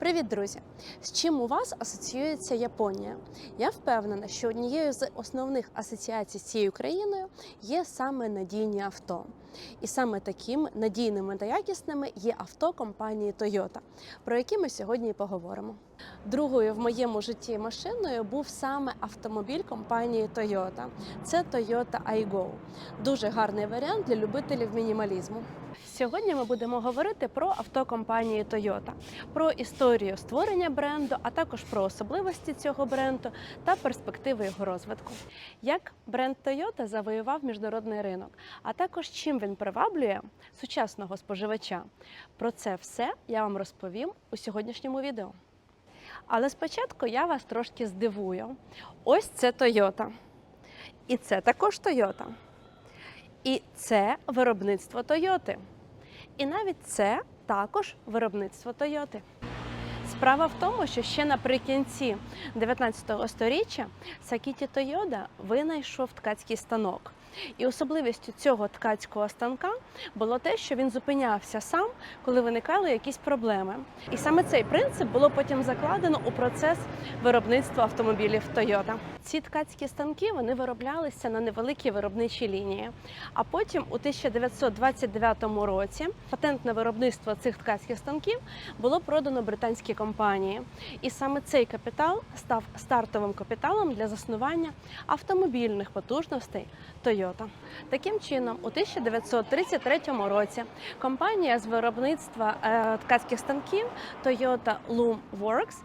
Привіт, друзі! З чим у вас асоціюється Японія? Я впевнена, що однією з основних асоціацій з цією країною є саме надійні авто. І саме такими надійними та якісними є авто компанії Toyota, про які ми сьогодні і поговоримо. Другою в моєму житті машиною був саме автомобіль компанії Toyota. Це Toyota Aygo. Дуже гарний варіант для любителів мінімалізму. Сьогодні ми будемо говорити про авто компанії Toyota, про історію створення бренду, а також про особливості цього бренду та перспективи його розвитку. Як бренд Toyota завоював міжнародний ринок, а також чим він приваблює сучасного споживача. Про це все я вам розповім у сьогоднішньому відео. Але спочатку я вас трошки здивую. Ось це Toyota. І це також Toyota. І це виробництво Тойоти. І навіть це також виробництво Тойоти. Справа в тому, що ще наприкінці 19 століття Сакіті Тойода винайшов ткацький станок. І особливістю цього ткацького станка було те, що він зупинявся сам, коли виникали якісь проблеми. І саме цей принцип було потім закладено у процес виробництва автомобілів Toyota. Ці ткацькі станки вони вироблялися на невеликій виробничій лінії. А потім у 1929 році патент на виробництво цих ткацьких станків було продано британській компанії. І саме цей капітал став стартовим капіталом для заснування автомобільних потужностей Toyota. Таким чином, у 1933 році компанія з виробництва е, ткацьких станків Toyota Loom Works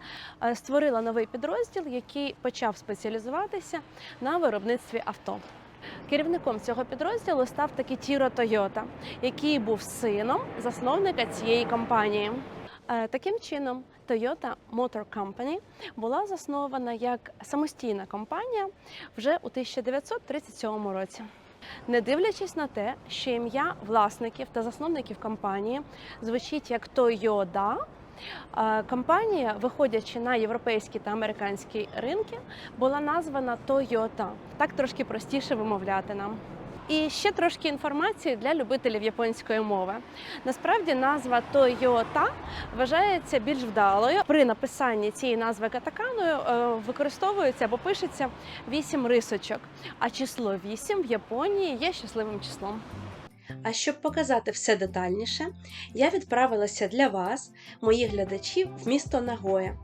е, створила новий підрозділ, який почав спеціалізуватися на виробництві авто. Керівником цього підрозділу став таки Тіро Тойота, який був сином засновника цієї компанії. Е, Таким чином, Toyota Motor Company була заснована як самостійна компанія вже у 1937 році. Не дивлячись на те, що ім'я власників та засновників компанії звучить як Toyota, е, компанія, виходячи на європейські та американські ринки, була названа Toyota. Так трошки простіше вимовляти нам. І ще трошки інформації для любителів японської мови. Насправді назва Toyota вважається більш вдалою. При написанні цієї назви катаканою е, використовується або пишеться 8 рисочок, а число 8 в Японії є щасливим числом. А щоб показати все детальніше, я відправилася для вас, моїх глядачів, в місто Нагоя,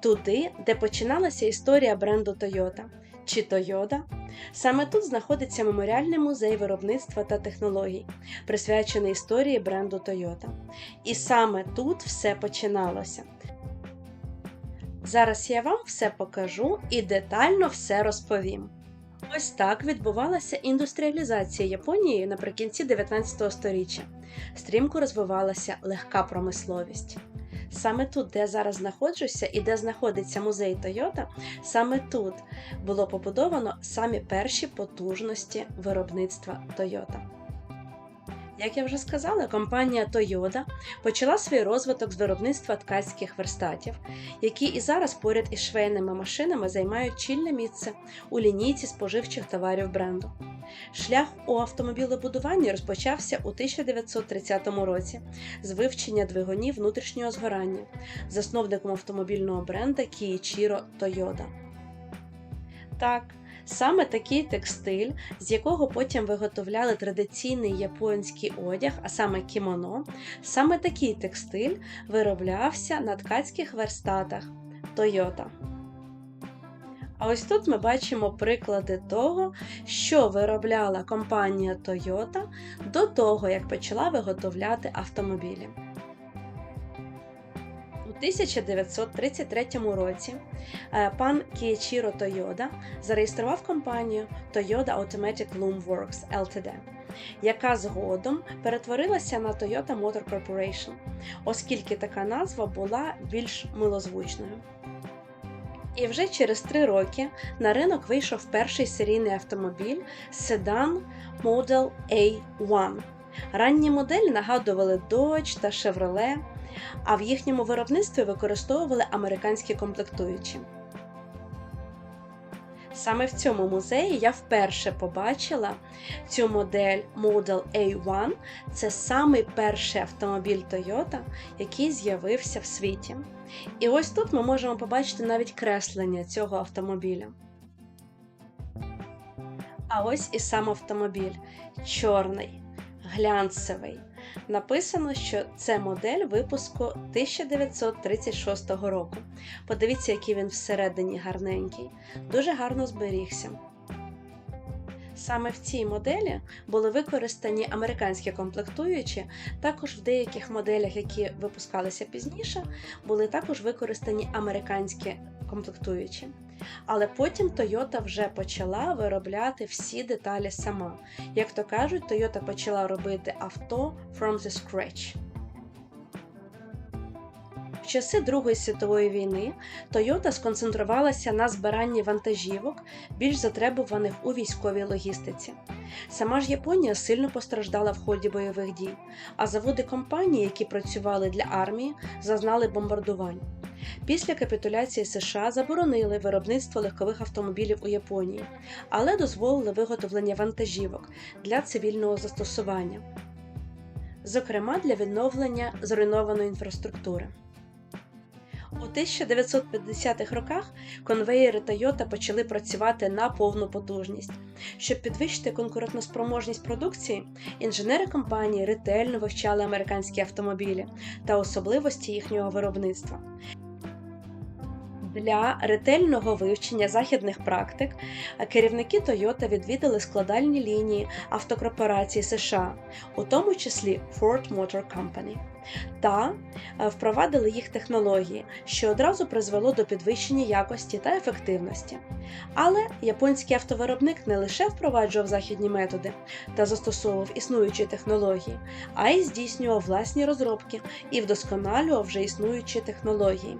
туди, де починалася історія бренду Toyota чи Toyota. Саме тут знаходиться меморіальний музей виробництва та технологій, присвячений історії бренду Toyota. І саме тут все починалося. Зараз я вам все покажу і детально все розповім. Ось так відбувалася індустріалізація Японії наприкінці 19 століття. Стрімко розвивалася легка промисловість. Саме тут, де я зараз знаходжуся і де знаходиться музей Toyota, саме тут було побудовано самі перші потужності виробництва Toyota. Як я вже сказала, компанія Toyota почала свій розвиток з виробництва ткацьких верстатів, які і зараз поряд із швейними машинами займають чільне місце у лінійці споживчих товарів бренду. Шлях у автомобілебудуванні розпочався у 1930 році з вивчення двигунів внутрішнього згорання засновником автомобільного бренда Кіїчіро Toyota. Так, Саме такий текстиль, з якого потім виготовляли традиційний японський одяг, а саме кімоно, саме такий текстиль вироблявся на ткацьких верстатах Toyota. А ось тут ми бачимо приклади того, що виробляла компанія Toyota до того, як почала виготовляти автомобілі. У 1933 році е, пан Кієчіро Тойода зареєстрував компанію Toyota Automatic Loom Works Ltd, яка згодом перетворилася на Toyota Motor Corporation, оскільки така назва була більш милозвучною. І вже через три роки на ринок вийшов перший серійний автомобіль седан Model A1. Ранні моделі нагадували Dodge та Chevrolet, а в їхньому виробництві використовували американські комплектуючі. Саме в цьому музеї я вперше побачила цю модель Model A1. Це самий перший автомобіль Toyota, який з'явився в світі. І ось тут ми можемо побачити навіть креслення цього автомобіля. А ось і сам автомобіль чорний, глянцевий. Написано, що це модель випуску 1936 року. Подивіться, який він всередині гарненький, дуже гарно зберігся. Саме в цій моделі були використані американські комплектуючі, також в деяких моделях, які випускалися пізніше, були також використані американські комплектуючі. Але потім Toyota вже почала виробляти всі деталі сама. Як то кажуть, Toyota почала робити авто from the scratch. В часи Другої світової війни Toyota сконцентрувалася на збиранні вантажівок, більш затребуваних у військовій логістиці. Сама ж Японія сильно постраждала в ході бойових дій, а заводи компанії, які працювали для армії, зазнали бомбардувань. Після капітуляції США заборонили виробництво легкових автомобілів у Японії, але дозволили виготовлення вантажівок для цивільного застосування, зокрема для відновлення зруйнованої інфраструктури. У 1950-х роках конвеєри Toyota почали працювати на повну потужність. Щоб підвищити конкурентоспроможність продукції, інженери компанії ретельно вивчали американські автомобілі та особливості їхнього виробництва. Для ретельного вивчення західних практик керівники Toyota відвідали складальні лінії автокорпорацій США, у тому числі Ford Motor Company, та е, впровадили їх технології, що одразу призвело до підвищення якості та ефективності. Але японський автовиробник не лише впроваджував західні методи та застосовував існуючі технології, а й здійснював власні розробки і вдосконалював вже існуючі технології.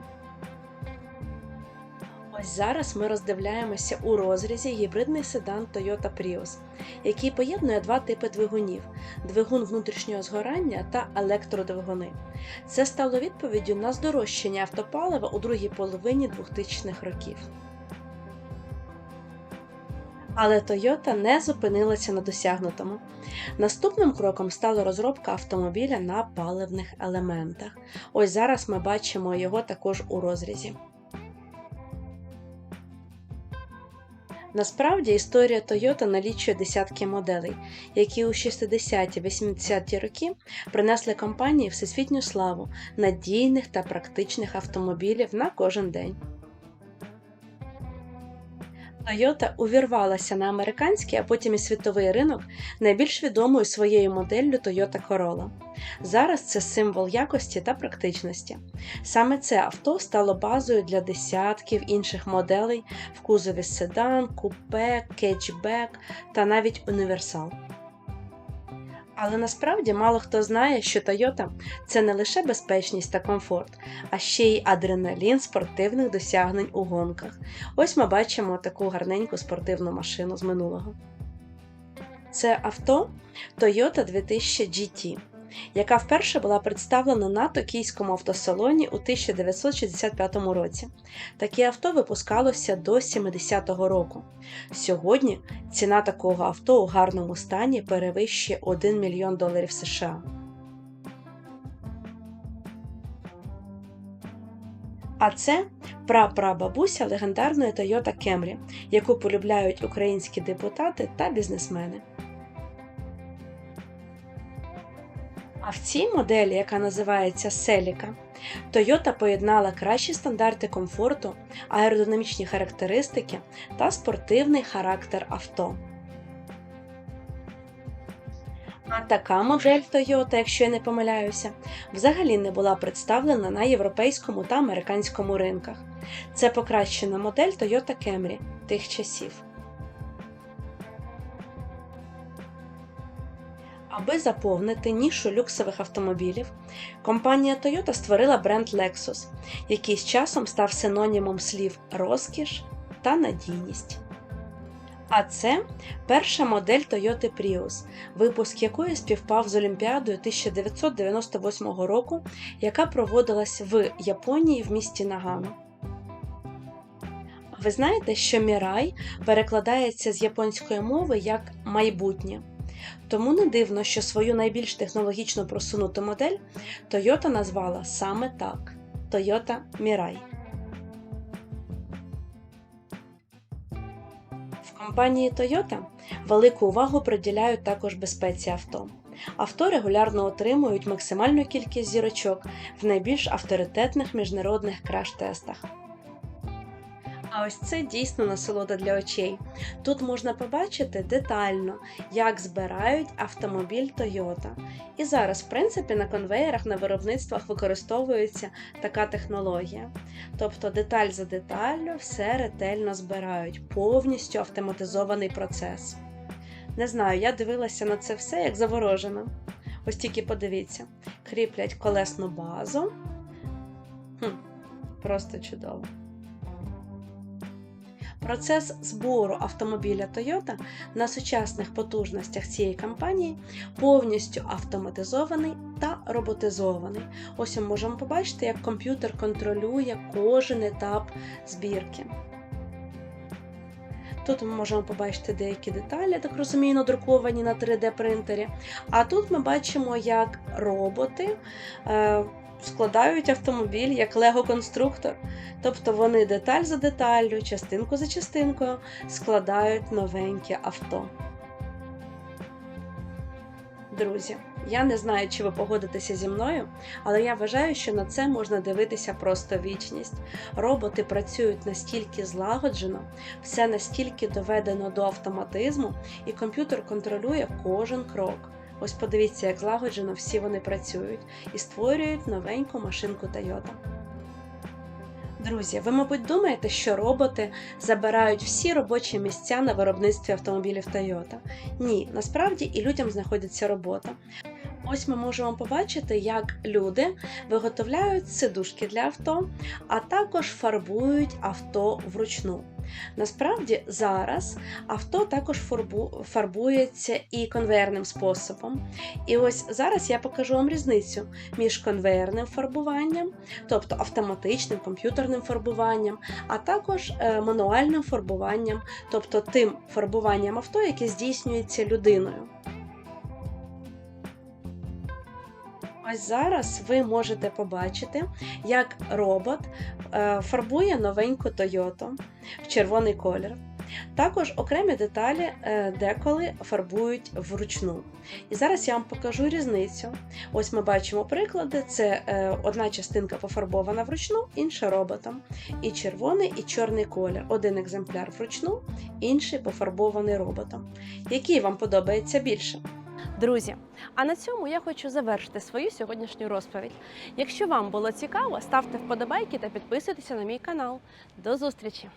Зараз ми роздивляємося у розрізі гібридний седан Toyota Prius, який поєднує два типи двигунів: двигун внутрішнього згорання та електродвигуни. Це стало відповіддю на здорожчання автопалива у другій половині 2000-х років. Але Toyota не зупинилася на досягнутому. Наступним кроком стала розробка автомобіля на паливних елементах. Ось зараз ми бачимо його також у розрізі. Насправді історія Toyota налічує десятки моделей, які у 60-80-ті роки принесли компанії всесвітню славу надійних та практичних автомобілів на кожен день. Toyota увірвалася на американський, а потім і світовий ринок найбільш відомою своєю моделлю Toyota Corolla. Зараз це символ якості та практичності. Саме це авто стало базою для десятків інших моделей в кузові седан, купе, кетчбек та навіть універсал. Але насправді мало хто знає, що Toyota – це не лише безпечність та комфорт, а ще й адреналін спортивних досягнень у гонках. Ось ми бачимо таку гарненьку спортивну машину з минулого. Це авто Toyota 2000 GT яка вперше була представлена на токійському автосалоні у 1965 році. Таке авто випускалося до 70-го року. Сьогодні ціна такого авто у гарному стані перевищує 1 мільйон доларів США. А це прапрабабуся легендарної Toyota Camry, яку полюбляють українські депутати та бізнесмени. А в цій моделі, яка називається Селіка, Toyota поєднала кращі стандарти комфорту, аеродинамічні характеристики та спортивний характер авто. А така модель Toyota, якщо я не помиляюся, взагалі не була представлена на європейському та американському ринках. Це покращена модель Toyota Camry тих часів. Аби заповнити нішу люксових автомобілів, компанія Toyota створила бренд Lexus, який з часом став синонімом слів розкіш та надійність. А це перша модель Toyota Prius, випуск якої співпав з Олімпіадою 1998 року, яка проводилась в Японії в місті Нагано. Ви знаєте, що Мірай перекладається з японської мови як майбутнє. Тому не дивно, що свою найбільш технологічно просунуту модель Toyota назвала саме так Toyota Mirai. В компанії Toyota велику увагу приділяють також безпеці авто. Авто регулярно отримують максимальну кількість зірочок в найбільш авторитетних міжнародних краш-тестах. А ось це дійсно насолода для очей. Тут можна побачити детально, як збирають автомобіль Toyota. І зараз, в принципі, на конвеєрах на виробництвах використовується така технологія. Тобто деталь за деталлю все ретельно збирають, повністю автоматизований процес. Не знаю, я дивилася на це все як заворожена. Ось тільки подивіться, кріплять колесну базу. Хм, просто чудово. Процес збору автомобіля Toyota на сучасних потужностях цієї компанії повністю автоматизований та роботизований. Ось ми можемо побачити, як комп'ютер контролює кожен етап збірки. Тут ми можемо побачити деякі деталі, так розумію, надруковані на 3D принтері. А тут ми бачимо, як роботи е, складають автомобіль як лего-конструктор. Тобто вони деталь за деталлю, частинку за частинкою складають новеньке авто. Друзі, я не знаю, чи ви погодитеся зі мною, але я вважаю, що на це можна дивитися просто вічність. Роботи працюють настільки злагоджено, все настільки доведено до автоматизму, і комп'ютер контролює кожен крок. Ось подивіться, як злагоджено всі вони працюють і створюють новеньку машинку Toyota. Друзі, ви, мабуть, думаєте, що роботи забирають всі робочі місця на виробництві автомобілів Toyota? Ні, насправді і людям знаходиться робота. Ось ми можемо побачити, як люди виготовляють сидушки для авто, а також фарбують авто вручну. Насправді зараз авто також фарбу- фарбується і конвейерним способом. І ось зараз я покажу вам різницю між конвейерним фарбуванням, тобто автоматичним комп'ютерним фарбуванням, а також е, мануальним фарбуванням, тобто тим фарбуванням авто, яке здійснюється людиною. Ось зараз ви можете побачити, як робот е, фарбує новеньку Toyota в червоний колір. Також окремі деталі е, деколи фарбують вручну. І зараз я вам покажу різницю. Ось ми бачимо приклади: це е, одна частинка пофарбована вручну, інша роботом. І червоний, і чорний колір. Один екземпляр вручну, інший пофарбований роботом. Який вам подобається більше? Друзі, а на цьому я хочу завершити свою сьогоднішню розповідь. Якщо вам було цікаво, ставте вподобайки та підписуйтеся на мій канал. До зустрічі!